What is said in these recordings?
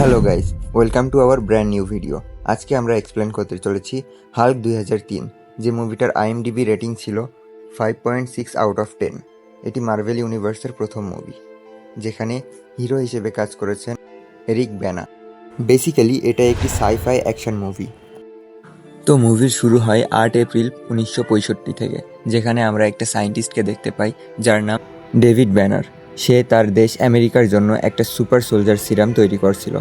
Hello guys welcome to our brand new video আজকে আমরা explain করতে চলেছি হাল্ক দুই হাজার তিন, যে মুভিটার আইএমডিবি রেটিং ছিল five point six out of ten এটি মার্ভেল ইউনিভার্সের প্রথম মুভি যেখানে হিরো হিসেবে কাজ করেছেন এরিক ব্যানা বেসিক্যালি এটা একটি সাইফাই অ্যাকশন মুভি তো মুভির শুরু হয় আট এপ্রিল উনিশশো পঁয়ষট্টি থেকে, যেখানে আমরা একটা সায়েন্টিস্টকে দেখতে পাই, যার নাম ডেভিড ব্যানার সে তার দেশ আমেরিকার জন্য একটা সুপার সোলজার সিরাম তৈরি করছিল।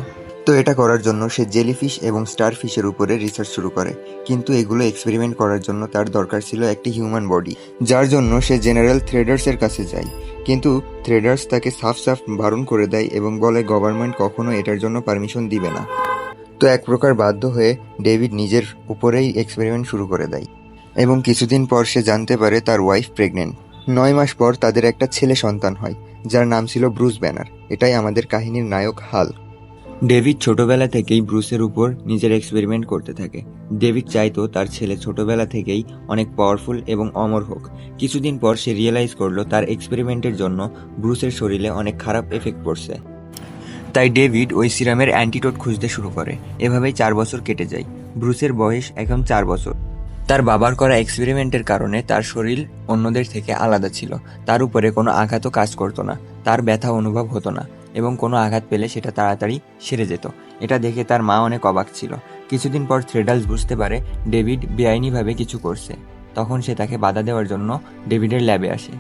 তো এটা করার জন্য সে জেলিফিশ এবং স্টারফিশের উপরে রিসার্চ শুরু করে, কিন্তু এগুলো এক্সপেরিমেন্ট করার জন্য তার দরকার ছিল একটি হিউম্যান বডি, যার জন্য সে জেনারেল থ্রেডার্সের কাছে যায়। কিন্তু থ্রেডার্স তাকে সাফ সাফ বারণ করে দেয় এবং বলে, গভর্নমেন্ট কখনো এটার জন্য পারমিশন দিবে না। তো এক প্রকার বাধ্য হয়ে ডেভিড নিজের উপরেই এক্সপেরিমেন্ট শুরু করে দেয়। এবং কিছুদিন পর সে জানতে পারে তার ওয়াইফ প্রেগনেন্ট। নয় মাস পর তাদের একটা ছেলে সন্তান হয়, যার নাম ছিল ব্রুস ব্যানার। এটাই আমাদের কাহিনীর নায়ক হাল। ডেভিড ছোটবেলা থেকেই ব্রুসের উপর নিজের এক্সপেরিমেন্ট করতে থাকে। ডেভিড চাইতো তার ছেলে ছোটবেলা থেকেই অনেক পাওয়ারফুল এবং অমর হোক। কিছুদিন পর সে রিয়েলাইজ করল তার এক্সপেরিমেন্টের জন্য ব্রুসের শরীরে অনেক খারাপ এফেক্ট পড়ছে। তাই ডেভিড ওই সিরামের অ্যান্টিটোড খুঁজতে শুরু করে। এভাবেই চার বছর কেটে যায়। ব্রুসের বয়স এখন চার বছর। তার বাবার করা এক্সপেরিমেন্টের কারণে তার শরীর অন্যদের থেকে আলাদা ছিল। তার উপরে কোনো আঘাতও কাজ করতো না। তার ব্যথা অনুভব হতো না এবং কোনো আঘাত পেলে সেটা তাড়াতাড়ি সেরে যেত। এটা দেখে তার মা অনেক অবাক ছিল। কিছুদিন পর থ্রেডালস বুঝতে পারে ডেভিড বেআইনিভাবে কিছু করছে। তখন সে তাকে বাধা দেওয়ার জন্য ডেভিডের ল্যাবে আসে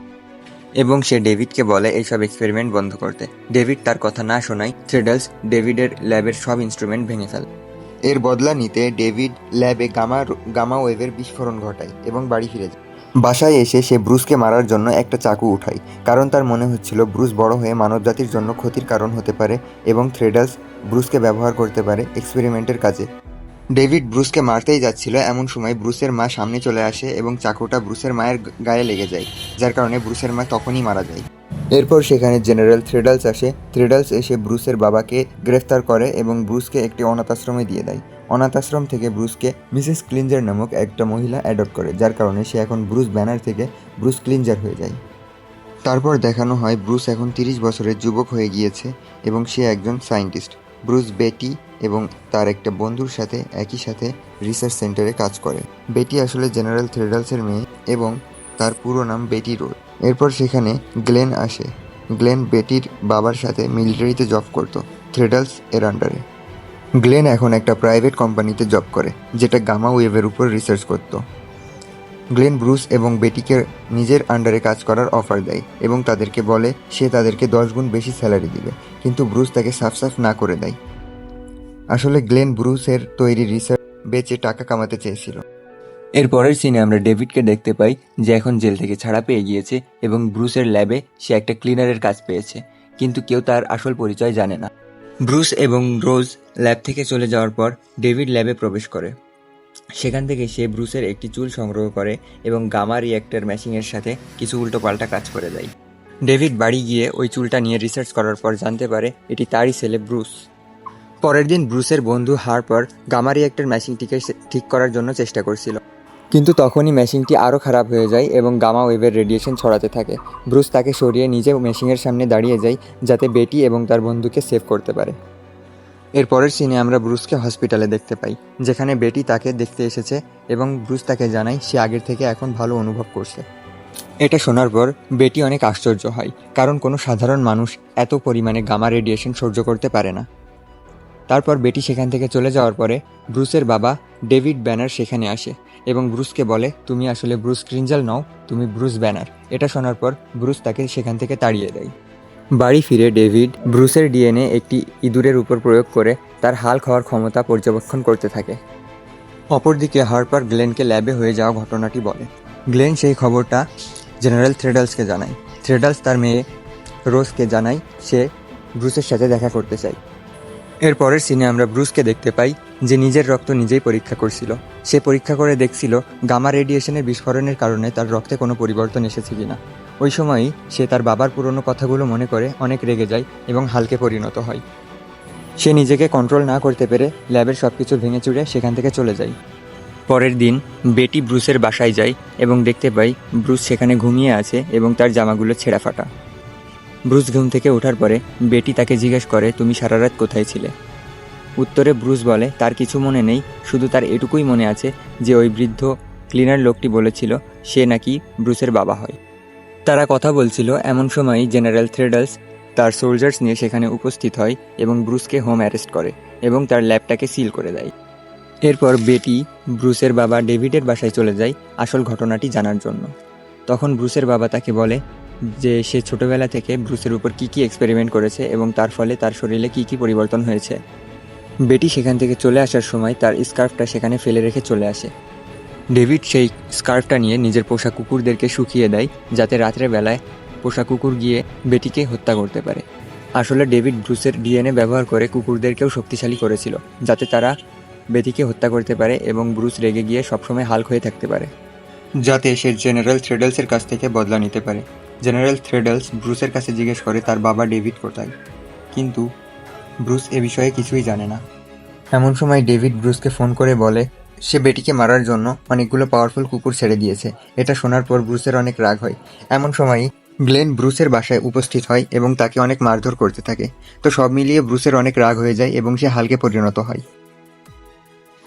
এবং সে ডেভিডকে বলে, এইসব এক্সপেরিমেন্ট বন্ধ করতে। ডেভিড তার কথা না শোনায় থ্রেডালস ডেভিডের ল্যাবের সব ইনস্ট্রুমেন্ট ভেঙে ফেলে। এর বদলা নিতে ডেভিড ল্যাবে গামা গামা ওয়েভের বিস্ফোরণ ঘটায় এবং বাড়ি ফিরে যায়। বাসায় এসে সে ব্রুসকে মারার জন্য একটা চাকু উঠায়, কারণ তার মনে হচ্ছিল ব্রুস বড় হয়ে মানবজাতির জন্য ক্ষতির কারণ হতে পারে এবং থ্রেডালস ব্রুসকে ব্যবহার করতে পারে এক্সপেরিমেন্টের কাজে। ডেভিড ব্রুসকে মারতেই যাচ্ছিল এমন সময় ব্রুসের মা সামনে চলে আসে এবং চাকুটা ব্রুসের মায়ের গায়ে লেগে যায়, যার কারণে ব্রুসের মা তখনই মারা যায়। এরপর সেখানে জেনারেল থ্রেডালস আসে। থ্রেডালস এসে ব্রুসের বাবাকে গ্রেফতার করে এবং ব্রুসকে একটি অনাথ আশ্রমে দিয়ে দেয়। অনাথ আশ্রম থেকে ব্রুসকে মিসেস ক্লিনজার নামক একটা মহিলা অ্যাডপ্ট করে, যার কারণে সে এখন ব্রুস ব্যানার থেকে ব্রুস ক্লিনজার হয়ে যায়। তারপর দেখানো হয় ব্রুস এখন তিরিশ বছরের যুবক হয়ে গিয়েছে এবং সে একজন সায়েন্টিস্ট। ব্রুস বেটি এবং তার একটা বন্ধুর সাথে একই সাথে রিসার্চ সেন্টারে কাজ করে। বেটি আসলে জেনারেল থ্রেডালসের মেয়ে এবং তার পুরো নাম বেটি রোড। এরপর সেখানে গ্লেন আসে। গ্লেন বেটির বাবার সাথে মিলিটারিতে জব করত, থ্রেডালস এর আন্ডারে। গ্লেন এখন একটা প্রাইভেট কোম্পানিতে জব করে, যেটা গামা ওয়েভের উপর রিসার্চ করত। গ্লেন ব্রুস এবং বেটিকে নিজের আন্ডারে কাজ করার অফার দেয় এবং তাদেরকে বলে, সে তাদেরকে দশ গুণ বেশি স্যালারি দিবে। কিন্তু ব্রুস তাকে সাফ সাফ না করে দেয়। আসলে গ্লেন ব্রুসের তৈরি রিসার্চ বেচে টাকা কামাতে চেয়েছিল। এর পরের সিনে আমরা ডেভিডকে দেখতে পাই, যে এখন জেল থেকে ছাড়া পেয়ে গিয়েছে এবং ব্রুসের ল্যাবে সে একটা ক্লিনারের কাজ পেয়েছে, কিন্তু কেউ তার আসল পরিচয় জানে না। ব্রুস এবং রোজ ল্যাব থেকে চলে যাওয়ার পর ডেভিড ল্যাবে প্রবেশ করে। সেখান থেকে সে ব্রুসের একটি চুল সংগ্রহ করে এবং গামা রিয়েক্টর ম্যাশিংয়ের সাথে কিছু উল্টোপাল্টা কাজ করে দেয়। ডেভিড বাড়ি গিয়ে ওই চুলটা নিয়ে রিসার্চ করার পর জানতে পারে এটি তারই ছেলে ব্রুস। পরের দিন ব্রুসের বন্ধু হারপার গামা রিয়েক্টর ম্যাশিংটিকে ঠিক করার জন্য চেষ্টা করছিল। কিন্তু তখনই মেশিনটি আরও খারাপ হয়ে যায় এবং গামা ওয়েভের রেডিয়েশন ছড়াতে থাকে। ব্রুস তাকে সরিয়ে নিজে মেশিনের সামনে দাঁড়িয়ে যায় যাতে বেটি এবং তার বন্ধুকে সেভ করতে পারে। এরপরের সিনে আমরা ব্রুসকে হসপিটালে দেখতে পাই, যেখানে বেটি তাকে দেখতে এসেছে এবং ব্রুস তাকে জানায় সে আগের থেকে এখন ভালো অনুভব করছে। এটা শোনার পর বেটি অনেক আশ্চর্য হয়, কারণ কোনো সাধারণ মানুষ এত পরিমাণে গামা রেডিয়েশন সহ্য করতে পারে না। তারপর বেটি সেখান থেকে চলে যাওয়ার পরে ব্রুসের বাবা ডেভিড ব্যানার সেখানে আসে এবং ব্রুসকে বলে, তুমি আসলে ব্রুস ক্রিঞ্জাল নও, তুমি ব্রুস ব্যানার। এটা শোনার পর ব্রুস তাকে সেখান থেকে তাড়িয়ে দেয়। বাড়ি ফিরে ডেভিড ব্রুসের ডিএনএ একটি ইঁদুরের উপর প্রয়োগ করে তার হাল খাওয়ার ক্ষমতা পর্যবেক্ষণ করতে থাকে। অপরদিকে হারপার গ্লেনকে ল্যাবে হয়ে যাওয়া ঘটনাটি বলে। গ্লেন সেই খবরটা জেনারেল থ্রেডালসকে জানায়। থ্রেডালস তার মেয়ে রোজকে জানায়, সে ব্রুসের সাথে দেখা করতে চায় এর পরের সিনে আমরা ব্রুসকে দেখতে পাই, যে নিজের রক্ত নিজেই পরীক্ষা করছিল। সে পরীক্ষা করে দেখছিল গামা রেডিয়েশনের বিস্ফোরণের কারণে তার রক্তে কোনো পরিবর্তন এসেছে কিনা। ওই সময়ই সে তার বাবার পুরনো কথাগুলো মনে করে অনেক রেগে যায় এবং হালকে পরিণত হয়। সে নিজেকে কন্ট্রোল না করতে পেরে ল্যাবের সব কিছু ভেঙে চুড়ে সেখান থেকে চলে যায়। পরের দিন বেটি ব্রুসের বাসায় যায় এবং দেখতে পাই ব্রুস সেখানে ঘুমিয়ে আছে এবং তার জামাগুলো ছেঁড়া ফাটা। ব্রুস ঘুম থেকে ওঠার পরে বেটি তাকে জিজ্ঞেস করে, তুমি সারা রাত কোথায় ছিলে? উত্তরে ব্রুস বলে, তার কিছু মনে নেই, শুধু তার এটুকুই মনে আছে যে ওই বৃদ্ধ ক্লিনার লোকটি বলেছিল সে নাকি ব্রুসের বাবা হয়। তারা কথা বলছিল, এমন সময়ই জেনারেল থ্রেডলস তার সোলজার্স নিয়ে সেখানে উপস্থিত হয় এবং ব্রুসকে হোম অ্যারেস্ট করে এবং তার ল্যাবটাকে সিল করে দেয়। এরপর বেটি ব্রুসের বাবা ডেভিডের বাসায় চলে যায় আসল ঘটনাটি জানার জন্য। তখন ব্রুসের বাবা তাকে বলে যে সে ছোটবেলা থেকে ব্রুসের উপর কী কী এক্সপেরিমেন্ট করেছে এবং তার ফলে তার শরীরে কী কী পরিবর্তন হয়েছে। বেটি সেখান থেকে চলে আসার সময় তার স্কার্ফটা সেখানে ফেলে রেখে চলে আসে। ডেভিড সেই স্কার্ফটা নিয়ে নিজের পোষা কুকুরদেরকে শুকিয়ে দেয় যাতে রাত্রের বেলায় পোষা কুকুর গিয়ে বেটিকে হত্যা করতে পারে। আসলে ডেভিড ব্রুসের ডিএনএ ব্যবহার করে কুকুরদেরকেও শক্তিশালী করেছিল, যাতে তারা বেটিকে হত্যা করতে পারে এবং ব্রুস রেগে গিয়ে সবসময় হাল্ক হয়ে থাকতে পারে, যাতে সে জেনারেল থ্রেডলসের কাছ থেকে বদলা নিতে পারে। জেনারেল থ্রেডলস ব্রুসের কাছে জিজ্ঞেস করে তার বাবা ডেভিড কোথায়। কিন্তু ব্রুস এ বিষয়ে কিছুই জানে না। এমন সময় ডেভিড ব্রুসকে ফোন করে বলে, সে বেটিকে মারার জন্য অনেকগুলো পাওয়ারফুল কুকুর ছেড়ে দিয়েছে। এটা শোনার পর ব্রুসের অনেক রাগ হয়। এমন সময়ই গ্লেন ব্রুসের বাসায় উপস্থিত হয় এবং তাকে অনেক মারধর করতে থাকে। তো সব মিলিয়ে ব্রুসের অনেক রাগ হয়ে যায় এবং সে হালকে পরিণত হয়।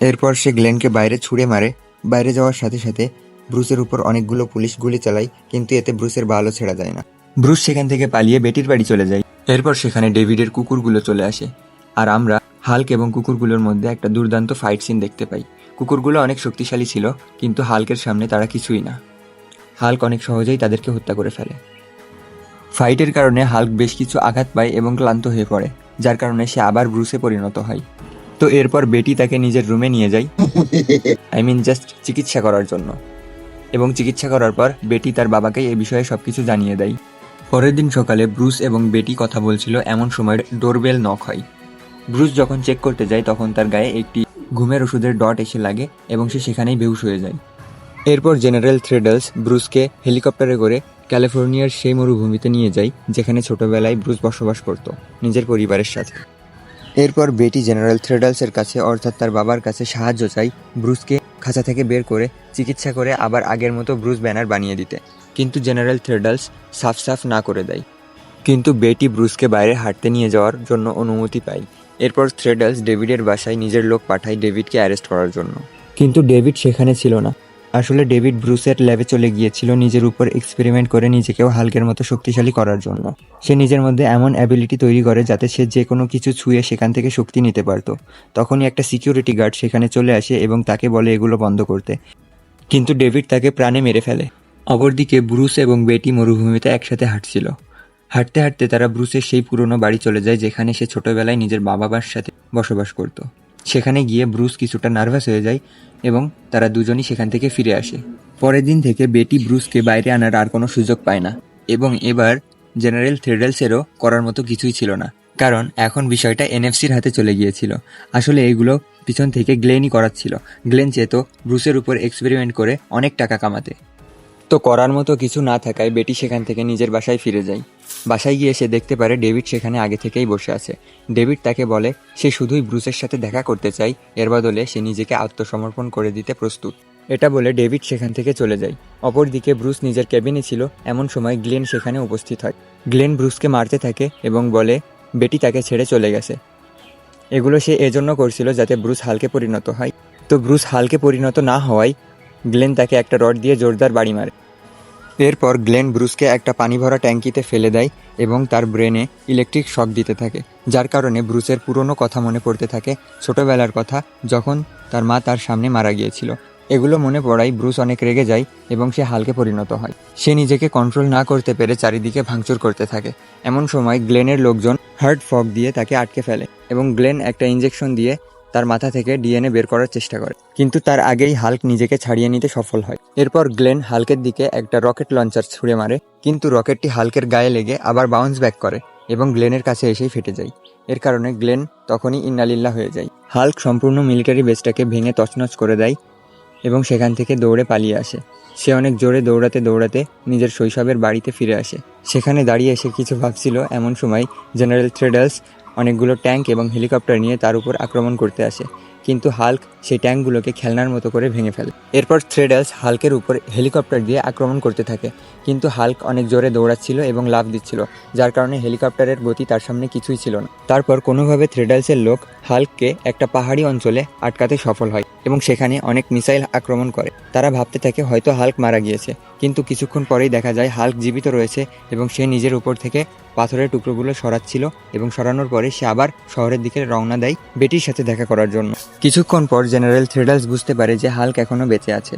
এরপর সে গ্লেনকে বাইরে ছুঁড়ে মারে। বাইরে যাওয়ার সাথে সাথে ব্রুসের উপর অনেকগুলো পুলিশ গুলি চালায়, কিন্তু এতে ব্রুসের বালও ছেড়া যায় না। ব্রুস সেখান থেকে পালিয়ে বেটির বাড়ি চলে যায়। এরপর সেখানে ডেভিডের কুকুরগুলো চলে আসে। আর আমরা হাল্ক এবং কুকুরগুলোর মধ্যে একটা দুর্দান্ত ফাইট সিন দেখতে পাই। কুকুরগুলো অনেক শক্তিশালী ছিল, কিন্তু হাল্কের সামনে তারা কিছুই না। হাল্ক অনেক সহজেই তাদেরকে হত্যা করে ফেলে। ফাইটের কারণে হাল্ক বেশ কিছু আঘাত পায় এবং ক্লান্ত হয়ে পড়ে, যার কারণে সে আবার ব্রুসে পরিণত হয়। তো এরপর বেটি তাকে নিজের রুমে নিয়ে যায়। আই মিন জাস্ট চিকিৎসা করার জন্য। এবং চিকিৎসা করার পর বেটি তার বাবাকে এ বিষয়ে সবকিছু জানিয়ে দেয়। পরের দিন সকালে ব্রুস এবং বেটি কথা বলছিল, এমন সময় ডোরবেল নক হয়। ব্রুস যখন চেক করতে যায়, তখন তার গায়ে একটি ঘুমের ওষুধের ডট এসে লাগে এবং সে সেখানেই বেহুশ হয়ে যায়। এরপর জেনারেল থ্রেডলস ব্রুসকে হেলিকপ্টারে করে ক্যালিফোর্নিয়ার সেই মরুভূমিতে নিয়ে যায়, যেখানে ছোটবেলায় ব্রুস বসবাস করত, নিজের পরিবারের সাথে। এরপর বেটি জেনারেল থ্রেডলসের কাছে, অর্থাৎ তার বাবার কাছে সাহায্য চাই ব্রুসকে খাঁচা থেকে বের করে চিকিৎসা করে আবার আগের মতো ব্রুস ব্যানার বানিয়ে দিতে। কিন্তু জেনারেল থ্রেডালস সাফ সাফ না করে দেয়। কিন্তু বেটি ব্রুসকে বাইরে হাঁটতে নিয়ে যাওয়ার জন্য অনুমতি পায়। এরপর থ্রেডালস ডেভিডের বাসায় নিজের লোক পাঠায় ডেভিডকে অ্যারেস্ট করার জন্য। কিন্তু ডেভিড সেখানে ছিল না। আসলে ডেভিড ব্রুসের ল্যাবে চলে গিয়েছিল নিজের উপর এক্সপেরিমেন্ট করে নিজেকেও হালকের মতো শক্তিশালী করার জন্য। সে নিজের মধ্যে এমন অ্যাবিলিটি তৈরি করে যাতে সে যে কোনো কিছু ছুঁয়ে সেখান থেকে শক্তি নিতে পারত। তখনই একটা সিকিউরিটি গার্ড সেখানে চলে আসে এবং তাকে বলে এগুলো বন্ধ করতে। কিন্তু ডেভিড তাকে প্রাণে মেরে ফেলে। অপরদিকে ব্রুস এবং বেটি মরুভূমিতে একসাথে হাঁটছিল। হাঁটতে হাঁটতে তারা ব্রুসের সেই পুরনো বাড়ি চলে যায় যেখানে সে ছোটবেলায় নিজের বাবা মার সাথে বসবাস করত। সেখানে গিয়ে ব্রুস কিছুটা নার্ভাস হয়ে যায় এবং তারা দুজনই সেখান থেকে ফিরে আসে। পরের দিন থেকে বেটি ব্রুসকে বাইরে আনার আর কোনো সুযোগ পায় না এবং এবার জেনারেল থ্রেডেলসেরও করার মতো কিছুই ছিল না। কারণ এখন বিষয়টা এনএফসির হাতে চলে গিয়েছিল। আসলে এগুলো পিছন থেকে গ্লেনই করাচ্ছিল। গ্লেন চেত ব্রুসের উপর এক্সপেরিমেন্ট করে অনেক টাকা কামাতে। তো করার মতো কিছু না থাকায় বেটি সেখান থেকে নিজের বাসায় ফিরে যায়। বাসায় গিয়ে সে দেখতে পারে ডেভিড সেখানে আগে থেকেই বসে আছে। ডেভিড তাকে বলে, সে শুধুই ব্রুসের সাথে দেখা করতে চায় এর বদলে সে নিজেকে আত্মসমর্পণ করে দিতে প্রস্তুত। এটা বলে ডেভিড সেখান থেকে চলে যায়। অপরদিকে ব্রুস নিজের ক্যাবিনে ছিল। এমন সময় গ্লেন সেখানে উপস্থিত হয়। গ্লেন ব্রুসকে মারতে থাকে এবং বলে, বেটি তাকে ছেড়ে চলে গেছে। এগুলো সে এজন্য করছিল যাতে ব্রুস হালকে পরিণত হয়। তো ব্রুস হালকে পরিণত না হওয়ায় গ্লেন তাকে একটা রড দিয়ে জোরদার বাড়ি মারে। এরপর গ্লেন ব্রুসকে একটা পানি ভরা ট্যাঙ্কিতে ফেলে দেয় এবং তার ব্রেনে ইলেকট্রিক শক দিতে থাকে, যার কারণে ব্রুসের পুরনো কথা মনে পড়তে থাকে ছোটবেলার কথা যখন তার মা তার সামনে মারা গিয়েছিল। এগুলো মনে পড়াই ব্রুস অনেক রেগে যায় এবং সে হালকে পরিণত হয়। সে নিজেকে কন্ট্রোল না করতে পেরে চারিদিকে ভাঙচুর করতে থাকে। এমন সময় গ্লেনের লোকজন হার্ট ফগ দিয়ে তাকে আটকে ফেলে এবং গ্লেন একটা ইঞ্জেকশন দিয়ে তার মাথা থেকে ডিএনএ বের করার চেষ্টা করে। কিন্তু তার আগেই হাল্ক নিজেকে ছাড়িয়ে নিতে সফল হয়। এরপর গ্লেন হাল্কের দিকে একটা রকেট লঞ্চার ছুঁড়ে মারে, কিন্তু রকেটটি হাল্কের গায়ে লেগে আবার বাউন্স ব্যাক করে এবং গ্লেনের কাছে এসেই ফেটে যায়। এর কারণে গ্লেন তখনই ইন্নালিল্লা হয়ে যায়। হাল্ক সম্পূর্ণ মিলিটারি বেসটাকে ভেঙে তছনছ করে দেয় এবং সেখান থেকে দৌড়ে পালিয়ে আসে। সে অনেক জোরে দৌড়াতে দৌড়াতে নিজের শৈশবের বাড়িতে ফিরে আসে। সেখানে দাঁড়িয়ে এসে কিছু ভাবছিল এমন সময় জেনারেল থ্রেডালস অনেকগুলো ট্যাঙ্ক এবং হেলিকপ্টার নিয়ে তার উপর আক্রমণ করতে আসে, কিন্তু হাল্ক সেই ট্যাঙ্কগুলোকে খেলনার মতো করে ভেঙে ফেলে। এরপর থ্রেডালস হাল্কের উপর হেলিকপ্টার দিয়ে আক্রমণ করতে থাকে, কিন্তু হাল্ক অনেক জোরে দৌড়াচ্ছিল এবং লাভ দিচ্ছিল, যার কারণে হেলিকপ্টারের গতি তার সামনে কিছুই ছিল না। তারপর কোনোভাবে থ্রেডালসের লোক হাল্ককে একটা পাহাড়ি অঞ্চলে আটকাতে সফল হয়। এবং সেখানে অনেক মিসাইল আক্রমণ করে। তারা ভাবতে থাকে, হয়তো হাল্ক মারা গিয়েছে। কিন্তু কিছুক্ষণ পরেই দেখা যায়, হাল্ক জীবিত রয়েছে এবং সে নিজের উপর থেকে পাথরের টুকরোগুলো সরাচ্ছিল এবং সরানোর পরে সে আবার শহরের দিকে রওনা দেয় বেটির সাথে দেখা করার জন্য। কিছুক্ষণ পর জেনারেল থ্রেডালস বুঝতে পারে যে হাল্ক এখনও বেঁচে আছে।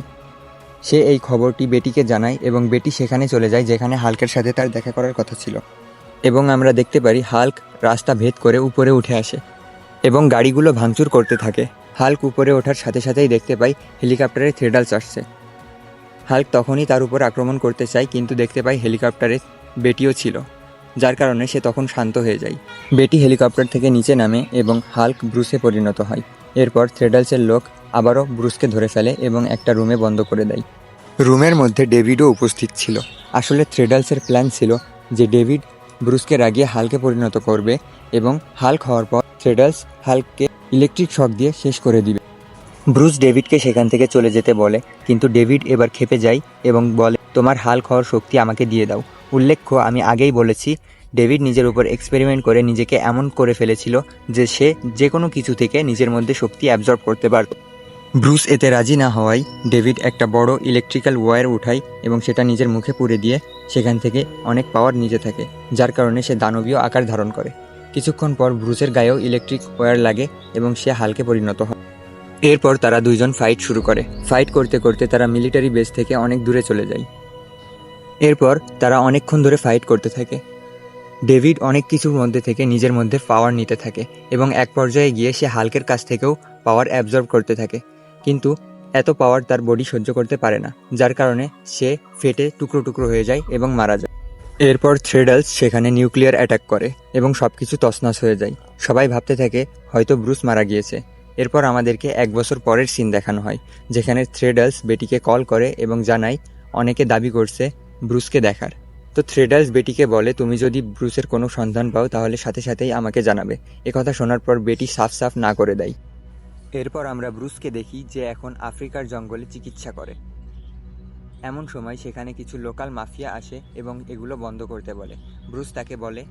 সে এই খবরটি বেটিকে জানায় এবং বেটি সেখানে চলে যায় যেখানে হাল্কের সাথে তার দেখা করার কথা ছিল। এবং আমরা দেখতে পারি, হাল্ক রাস্তা ভেদ করে উপরে উঠে আসে এবং গাড়িগুলো ভাঙচুর করতে থাকে। হাল্ক উপরে ওঠার সাথে সাথেই দেখতে পাই হেলিকপ্টারে থ্রেডালস আসছে হাল্ক তখনই তার উপর আক্রমণ করতে চায়, কিন্তু দেখতে পাই হেলিকপ্টারে বেটিও ছিল, যার কারণে সে তখন শান্ত হয়ে যায়। বেটি হেলিকপ্টার থেকে নিচে নামে এবং হাল্ক ব্রুসে পরিণত হয়। এরপর থ্রেডালসের লোক আবারও ব্রুসকে ধরে ফেলে এবং একটা রুমে বন্ধ করে দেয়। রুমের মধ্যে ডেভিডও উপস্থিত ছিল। আসলে থ্রেডালসের প্ল্যান ছিল যে ডেভিড ব্রুসকে রাগিয়ে হালকে পরিণত করবে এবং হাল্ক হওয়ার পর থ্রেডালস হাল্ককে ইলেকট্রিক শক দিয়ে শেষ করে দিবে। ব্রুস ডেভিডকে সেখান থেকে চলে যেতে বলে, কিন্তু ডেভিড এবার খেপে যায় এবং বলে, তোমার হাল খাওয়ার শক্তি আমাকে দিয়ে দাও। উল্লেখ্য, আমি আগেই বলেছি, ডেভিড নিজের উপর এক্সপেরিমেন্ট করে নিজেকে এমন করে ফেলেছিল যে সে যে কোনো কিছু থেকে নিজের মধ্যে শক্তি অ্যাবজর্ব করতে পারত। ব্রুস এতে রাজি না হওয়ায় ডেভিড একটা বড় ইলেকট্রিক্যাল ওয়্যার উঠায় এবং সেটা নিজের মুখে পুরে দিয়ে সেখান থেকে অনেক পাওয়ার নিতে থাকে, যার কারণে সে দানবীয় আকার ধারণ করে। কিছুক্ষণ পর ব্রুসের গায়েও ইলেকট্রিক ওয়্যার লাগে এবং সে হালকে পরিণত হয়। এরপর তারা দুইজন ফাইট শুরু করে। ফাইট করতে করতে তারা মিলিটারি বেস থেকে অনেক দূরে চলে যায়। এরপর তারা অনেকক্ষণ ধরে ফাইট করতে থাকে। ডেভিড অনেক কিছুর মধ্যে থেকে নিজের মধ্যে পাওয়ার নিতে থাকে এবং এক পর্যায়ে গিয়ে সে হালকের কাছ থেকেও পাওয়ার অ্যাবজর্ব করতে থাকে। কিন্তু এত পাওয়ার তার বডি সহ্য করতে পারে না, যার কারণে সে ফেটে টুকরো টুকরো হয়ে যায় এবং মারা যায়। এরপর থ্রেডালস সেখানে নিউক্লিয়ার অ্যাটাক করে এবং সব কিছু তছনছ হয়ে যায়। সবাই ভাবতে থাকে, হয়তো ব্রুস মারা গিয়েছে। এরপর আমাদেরকে এক বছর পরের সিন দেখানো হয়, যেখানে থ্রেডালস বেটিকে কল করে এবং জানায়, অনেকে দাবি করছে ব্রুসকে দেখার। তো থ্রেডালস বেটিকে বলে, তুমি যদি ব্রুসের কোনো সন্ধান পাও, তাহলে সাথে সাথেই আমাকে জানাবে। একথা শোনার পর বেটি সাফ সাফ না করে দেয়। এরপর আমরা ব্রুসকে দেখি যে এখন আফ্রিকার জঙ্গলে চিকিৎসা করে। এমন সময় সেখানে কিছু লোকাল মাফিয়া আসে এবং এগুলো বন্ধ করতে বলে। ব্রুস তাকে বলে,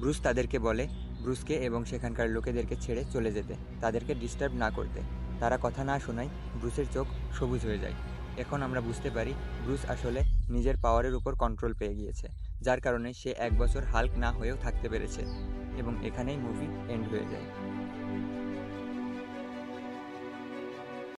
ব্রুস তাদেরকে বলে, ব্রুসকে এবং সেখানকার লোকেদেরকে ছেড়ে চলে যেতে, তাদেরকে ডিস্টার্ব না করতে। তারা কথা না শোনায়, ব্রুসের চোখ সবুজ হয়ে যায়। এখন আমরা বুঝতে পারি, ব্রুস আসলে নিজের পাওয়ারের উপর কন্ট্রোল পেয়ে গিয়েছে, যার কারণে সে এক বছর হাল্ক না হয়েও থাকতে পেরেছে এবং এখানেই মুভি এন্ড হয়ে যায়।